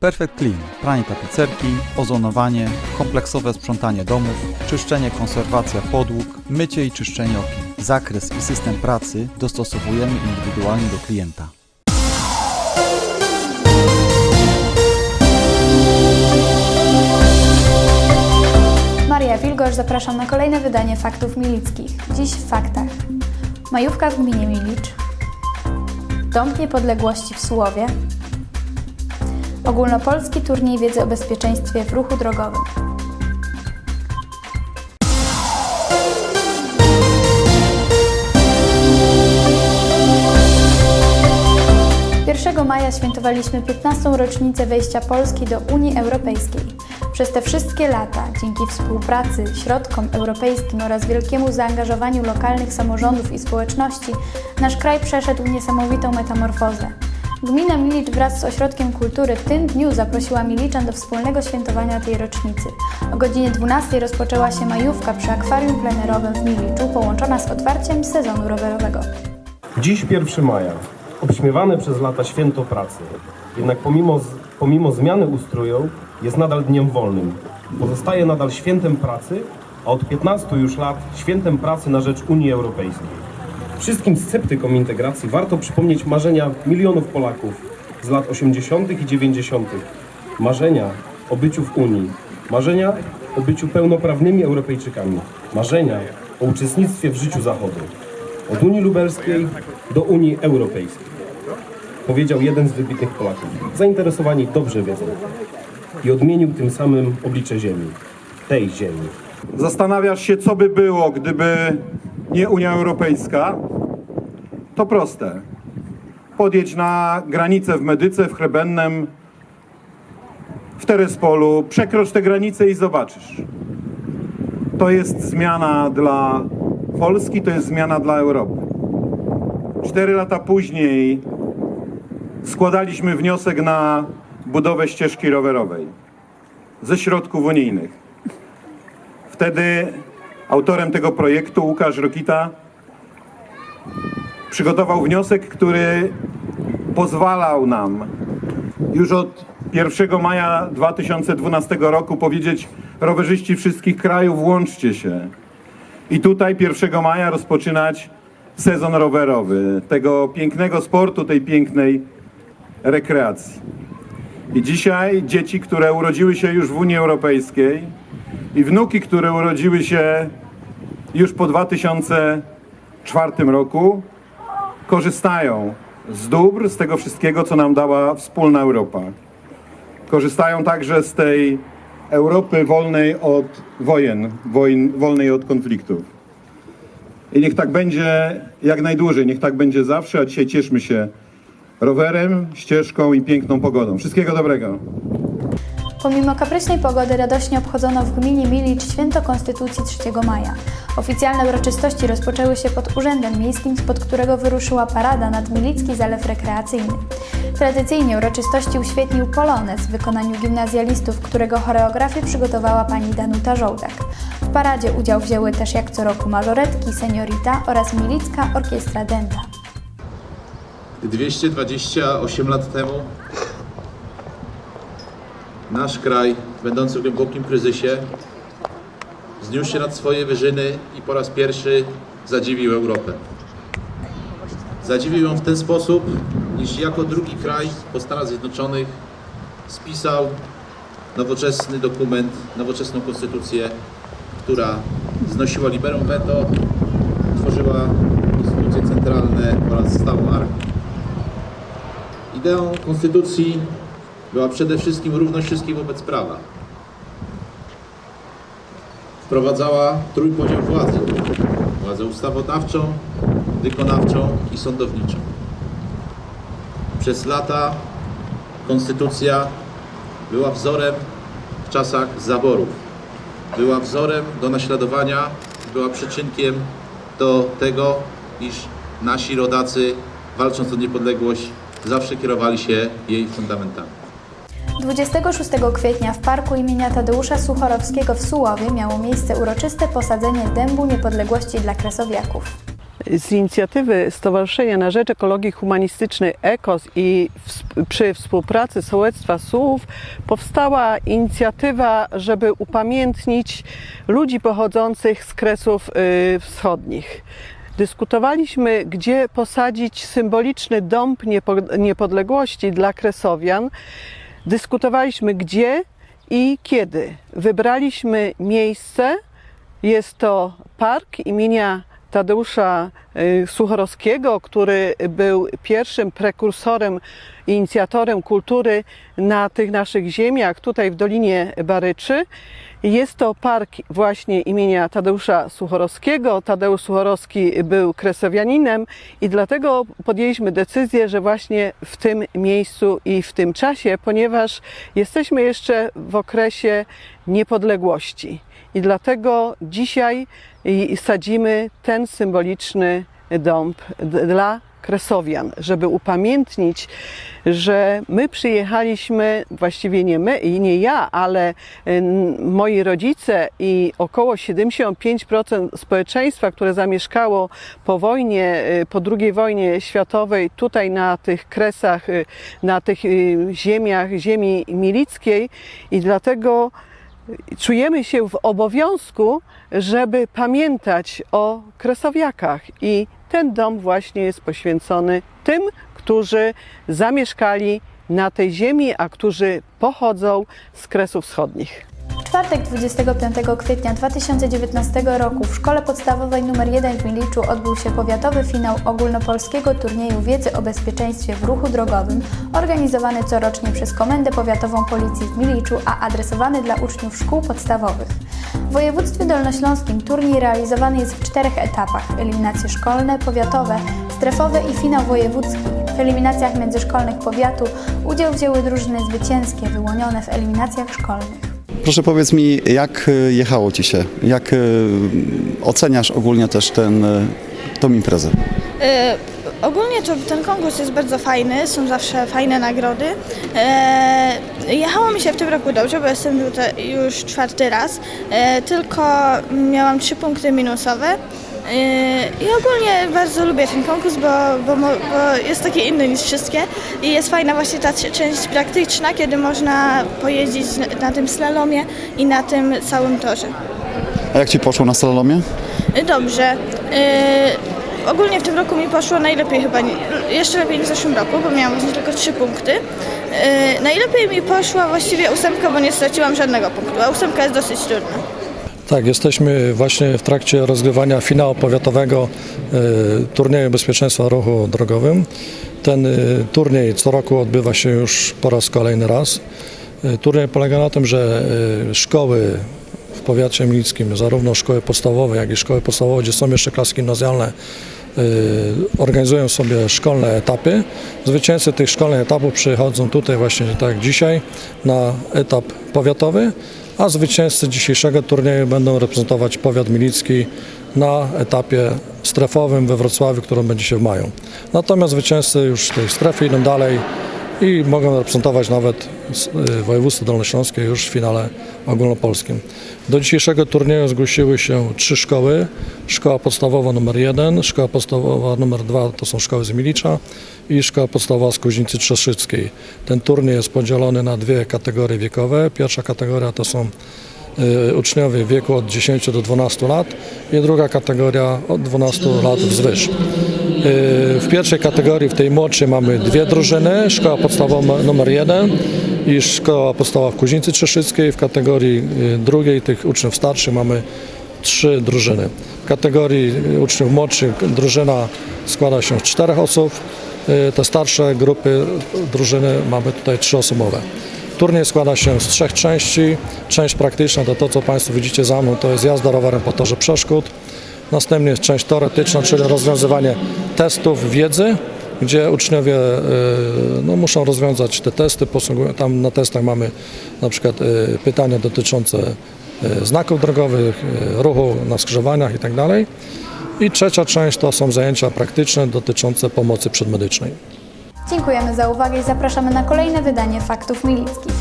Perfect Clean, pranie tapicerki, ozonowanie, kompleksowe sprzątanie domów, czyszczenie, konserwacja podłóg, mycie i czyszczenie okien. Zakres i system pracy dostosowujemy indywidualnie do klienta. Maria Wilgosz, zapraszam na kolejne wydanie Faktów Milickich. Dziś w faktach. Majówka w gminie Milicz. Dąb Niepodległości w Sułowie. Ogólnopolski turniej wiedzy o bezpieczeństwie w ruchu drogowym. 1 maja świętowaliśmy 15. rocznicę wejścia Polski do Unii Europejskiej. Przez te wszystkie lata, dzięki współpracy, środkom europejskim oraz wielkiemu zaangażowaniu lokalnych samorządów i społeczności, nasz kraj przeszedł niesamowitą metamorfozę. Gmina Milicz wraz z Ośrodkiem Kultury w tym dniu zaprosiła Miliczan do wspólnego świętowania tej rocznicy. O godzinie 12 rozpoczęła się majówka przy akwarium plenerowym w Miliczu, połączona z otwarciem sezonu rowerowego. Dziś 1 maja, obśmiewane przez lata święto pracy. Jednak pomimo, pomimo zmiany ustroju jest nadal dniem wolnym. Pozostaje nadal świętem pracy, a od 15 już lat świętem pracy na rzecz Unii Europejskiej. Wszystkim sceptykom integracji warto przypomnieć marzenia milionów Polaków z lat 80. i 90. Marzenia o byciu w Unii, marzenia o byciu pełnoprawnymi Europejczykami, marzenia o uczestnictwie w życiu Zachodu. Od Unii Lubelskiej do Unii Europejskiej. Powiedział jeden z wybitnych Polaków. Zainteresowani dobrze wiedzą. I odmienił tym samym oblicze ziemi. Tej ziemi. Zastanawiasz się, co by było, gdyby nie Unia Europejska? To proste. Podjedź na granicę w Medyce, w Chrebennem, w Terespolu, przekrocz te granice i zobaczysz. To jest zmiana dla Polski, to jest zmiana dla Europy. Cztery lata później składaliśmy wniosek na budowę ścieżki rowerowej ze środków unijnych. Wtedy autorem tego projektu, Łukasz Rokita, przygotował wniosek, który pozwalał nam już od 1 maja 2012 roku powiedzieć rowerzyści wszystkich krajów, łączcie się. I tutaj 1 maja rozpoczynać sezon rowerowy, tego pięknego sportu, tej pięknej rekreacji. I dzisiaj dzieci, które urodziły się już w Unii Europejskiej i wnuki, które urodziły się już po 2004 roku, korzystają z dóbr, z tego wszystkiego, co nam dała wspólna Europa. Korzystają także z tej Europy wolnej od wojen, wojen wolnej od konfliktów. I niech tak będzie jak najdłużej, niech tak będzie zawsze, a dzisiaj cieszmy się rowerem, ścieżką i piękną pogodą. Wszystkiego dobrego. Pomimo kapryśnej pogody radośnie obchodzono w gminie Milicz święto Konstytucji 3 maja. Oficjalne uroczystości rozpoczęły się pod Urzędem Miejskim, spod którego wyruszyła parada nad Milicki Zalew Rekreacyjny. Tradycyjnie uroczystości uświetnił polonez w wykonaniu gimnazjalistów, którego choreografię przygotowała pani Danuta Żołdak. W paradzie udział wzięły też jak co roku mażoretki, seniorita oraz Milicka Orkiestra Dęta. 228 lat temu nasz kraj, będący w głębokim kryzysie, wzniósł się nad swoje wyżyny i po raz pierwszy zadziwił Europę. Zadziwił ją w ten sposób, iż jako drugi kraj po Stanach Zjednoczonych spisał nowoczesny dokument, nowoczesną konstytucję, która znosiła liberum veto, tworzyła instytucje centralne oraz stałą armię. Ideą konstytucji była przede wszystkim równość wszystkich wobec prawa. Wprowadzała trójpodział władzy. Władzę ustawodawczą, wykonawczą i sądowniczą. Przez lata konstytucja była wzorem w czasach zaborów. Była wzorem do naśladowania, była przyczynkiem do tego, iż nasi rodacy, walcząc o niepodległość, zawsze kierowali się jej fundamentami. 26 kwietnia w parku imienia Tadeusza Suchorowskiego w Sułowie miało miejsce uroczyste posadzenie dębu niepodległości dla kresowiaków. Z inicjatywy Stowarzyszenia na Rzecz Ekologii Humanistycznej EKOS i w, przy współpracy Sołectwa Słów powstała inicjatywa, żeby upamiętnić ludzi pochodzących z Kresów y, Wschodnich. Dyskutowaliśmy, gdzie posadzić symboliczny dąb niepo- niepodległości dla Kresowian. Dyskutowaliśmy gdzie i kiedy. Wybraliśmy miejsce. Jest to park imienia Tadeusza y, Suchorowskiego, który był pierwszym prekursorem, inicjatorem kultury na tych naszych ziemiach, tutaj w Dolinie Baryczy. Jest to park właśnie imienia Tadeusza Suchorowskiego. Tadeusz Suchorowski był kresowianinem i dlatego podjęliśmy decyzję, że właśnie w tym miejscu i w tym czasie, ponieważ jesteśmy jeszcze w okresie niepodległości. I dlatego dzisiaj sadzimy ten symboliczny dąb dla Kresowian, żeby upamiętnić, że my przyjechaliśmy, właściwie nie my i nie ja, ale moi rodzice i około 75% społeczeństwa, które zamieszkało po wojnie, y, po II wojnie światowej, tutaj na tych kresach, y, na tych y, ziemiach, ziemi milickiej. I dlatego czujemy się w obowiązku, żeby pamiętać o kresowiakach i ten dom właśnie jest poświęcony tym, którzy zamieszkali na tej ziemi, a którzy pochodzą z Kresów Wschodnich. Czwartek 25 kwietnia 2019 roku w Szkole Podstawowej nr 1 w Miliczu odbył się powiatowy finał ogólnopolskiego turnieju wiedzy o bezpieczeństwie w ruchu drogowym, organizowany corocznie przez Komendę Powiatową Policji w Miliczu, a adresowany dla uczniów szkół podstawowych. W województwie dolnośląskim turniej realizowany jest w czterech etapach: eliminacje szkolne, powiatowe, strefowe i finał wojewódzki. W eliminacjach międzyszkolnych powiatu udział wzięły drużyny zwycięskie wyłonione w eliminacjach szkolnych. Proszę powiedz mi, jak y, jechało Ci się? Jak y, oceniasz ogólnie też ten, y, tą imprezę? E, ogólnie to ten konkurs jest bardzo fajny, są zawsze fajne nagrody. E, jechało mi się w tym roku dobrze, bo jestem tutaj już czwarty raz, e, tylko miałam trzy punkty minusowe. E, I ogólnie bardzo lubię ten konkurs, bo, bo, bo jest taki inny niż wszystkie i jest fajna właśnie ta część praktyczna, kiedy można pojeździć na, tym slalomie i na tym całym torze. A jak Ci poszło na slalomie? Dobrze. Yy, ogólnie w tym roku mi poszło najlepiej chyba, jeszcze lepiej niż w zeszłym roku, bo miałam właśnie tylko trzy punkty. Yy, najlepiej mi poszła właściwie ósemka, bo nie straciłam żadnego punktu, a ósemka jest dosyć trudna. Tak, jesteśmy właśnie w trakcie rozgrywania finału powiatowego e, turnieju bezpieczeństwa ruchu drogowym. Ten e, turniej co roku odbywa się już po raz kolejny raz. E, Turniej polega na tym, że szkoły w powiacie milickim, zarówno szkoły podstawowe, jak i szkoły podstawowe, gdzie są jeszcze klasy gimnazjalne, organizują sobie szkolne etapy. Zwycięzcy tych szkolnych etapów przychodzą tutaj właśnie tak jak dzisiaj na etap powiatowy, a zwycięzcy dzisiejszego turnieju będą reprezentować powiat milicki na etapie strefowym we Wrocławiu, który będzie się w maju. Natomiast zwycięzcy już tej strefy idą dalej i mogą reprezentować nawet y, województwo dolnośląskie już w finale ogólnopolskim. Do dzisiejszego turnieju zgłosiły się trzy szkoły. Szkoła podstawowa numer 1, szkoła podstawowa numer 2 to są szkoły z Milicza i szkoła podstawowa z Kuźnicy Trzeszyckiej. Ten turniej jest podzielony na dwie kategorie wiekowe. Pierwsza kategoria to są y, uczniowie w wieku od 10 do 12 lat i druga kategoria od 12 lat wzwyż. W pierwszej kategorii, w tej młodszej mamy dwie drużyny, szkoła podstawowa numer 1 i szkoła podstawowa w Kuźnicy Trzeszyckiej. W kategorii y, drugiej, tych uczniów starszych mamy trzy drużyny. W kategorii y, uczniów młodszych drużyna składa się z czterech osób. Y, Te starsze grupy drużyny mamy tutaj trzyosobowe. Turniej składa się z trzech części. Część praktyczna to to, co Państwo widzicie za mną, to jest jazda rowerem po torze przeszkód. Następnie jest część teoretyczna, czyli rozwiązywanie testów wiedzy, gdzie uczniowie y, no, muszą rozwiązać te testy. Tam na testach mamy na przykład y, pytania dotyczące y, znaków drogowych, ruchu na skrzyżowaniach itd. I trzecia część to są zajęcia praktyczne dotyczące pomocy przedmedycznej. Dziękujemy za uwagę i zapraszamy na kolejne wydanie Faktów Milickich.